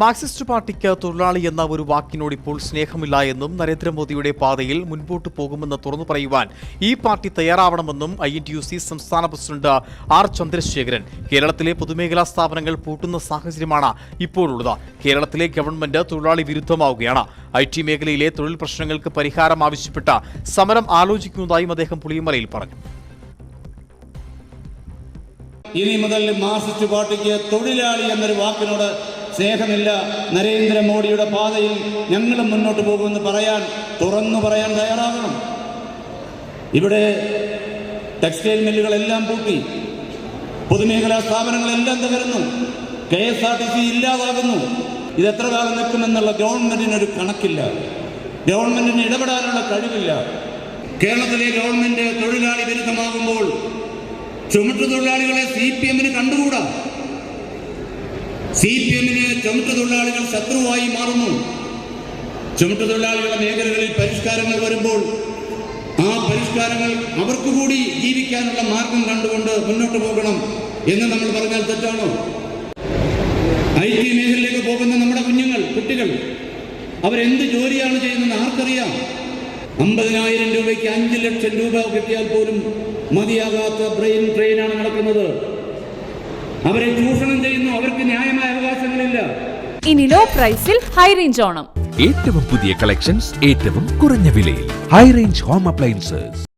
Marxist പാർട്ടിക്ക് തൊഴിലാളി എന്ന ഒരു വാക്കിനോട് ഇപ്പോൾ സ്നേഹമില്ല എന്നും നരേന്ദ്രമോദിയുടെ പാതയിൽ മുൻപോട്ട് പോകുമെന്ന് തുറന്നു പറയുവാൻ ഈ party തയ്യാറാവണമെന്നും I N T U C സംസ്ഥാന പ്രസിഡന്റ് ആർ ചന്ദ്രശേഖരൻ. കേരളത്തിലെ പൊതുമേഖലാ സ്ഥാപനങ്ങൾ പൂട്ടുന്ന സാഹചര്യമാണ് ഇപ്പോഴുള്ളത്. കേരളത്തിലെ ഗവൺമെന്റ് തൊഴിലാളി വിരുദ്ധമാവുകയാണ്. ഐ ടി മേഖലയിലെ തൊഴിൽ പ്രശ്നങ്ങൾക്ക് പരിഹാരം ആവശ്യപ്പെട്ട സമരം ആലോചിക്കുന്നതായും അദ്ദേഹം പുളിയമലയിൽ പറഞ്ഞു. ഇനി മുതൽ മാർക്സിസ്റ്റ് പാർട്ടിക്ക് തൊഴിലാളി എന്നൊരു വാക്കിനോട് സ്നേഹമില്ല നരേന്ദ്രമോദിയുടെ പാതയിൽ ഞങ്ങളും മുന്നോട്ട് പോകുമെന്ന് പറയാൻ തുറന്നു പറയാൻ തയ്യാറാകണം. ഇവിടെ ടെക്സ്റ്റൈൽ മില്ലുകളെല്ലാം പൂട്ടി. പൊതുമേഖലാ സ്ഥാപനങ്ങളെല്ലാം തകരുന്നു. K S R T C ഇല്ലാതാകുന്നു. ഇത് എത്ര കാലം നിൽക്കുമെന്നുള്ള ഗവൺമെന്റിനൊരു കണക്കില്ല. ഗവൺമെന്റിന് ഇടപെടാനുള്ള കഴിവില്ല. കേരളത്തിലെ ഗവൺമെന്റ് തൊഴിലാളി വിരുദ്ധമാകുമ്പോൾ ചുമട്ടുതൊഴിലാളികളെ സി പി എമ്മിന് കണ്ടുകൂടാ? സി പി എമ്മിന് ചുമട്ടുതൊഴിലാളികൾ ശത്രുവായി മാറുന്നു. ചുമട്ടുതൊഴിലാളികളുടെ മേഖലകളിൽ പരിഷ്കാരങ്ങൾ വരുമ്പോൾ ആ പരിഷ്കാരങ്ങൾ അവർക്കു കൂടി ജീവിക്കാനുള്ള മാർഗം കണ്ടുകൊണ്ട് മുന്നോട്ട് പോകണം എന്ന് നമ്മൾ പറഞ്ഞാൽ തെറ്റാണോ? ഐ ടി മേഖലയിലേക്ക് പോകുന്ന നമ്മുടെ കുഞ്ഞുങ്ങൾ കുട്ടികൾ അവരെന്ത് ജോലിയാണ് ചെയ്യുന്നത് ആർക്കറിയാം? അമ്പതിനായിരം രൂപയ്ക്ക് അഞ്ച് ലക്ഷം രൂപ കിട്ടിയാൽ പോലും മതിയാകാത്ത ബ്രെയിൻ ട്രെയിനാണ് നടക്കുന്നത്. അവരെ ചൂഷണം ചെയ്യുന്നു. അവർക്ക് ന്യായമായ അവകാശങ്ങളില്ല. ഇനി ലോ പ്രൈസിൽ ഹൈ റേഞ്ച് ഓണം. ഏറ്റവും പുതിയ കളക്ഷൻസ് ഏറ്റവും കുറഞ്ഞ വിലയിൽ. High range home appliances.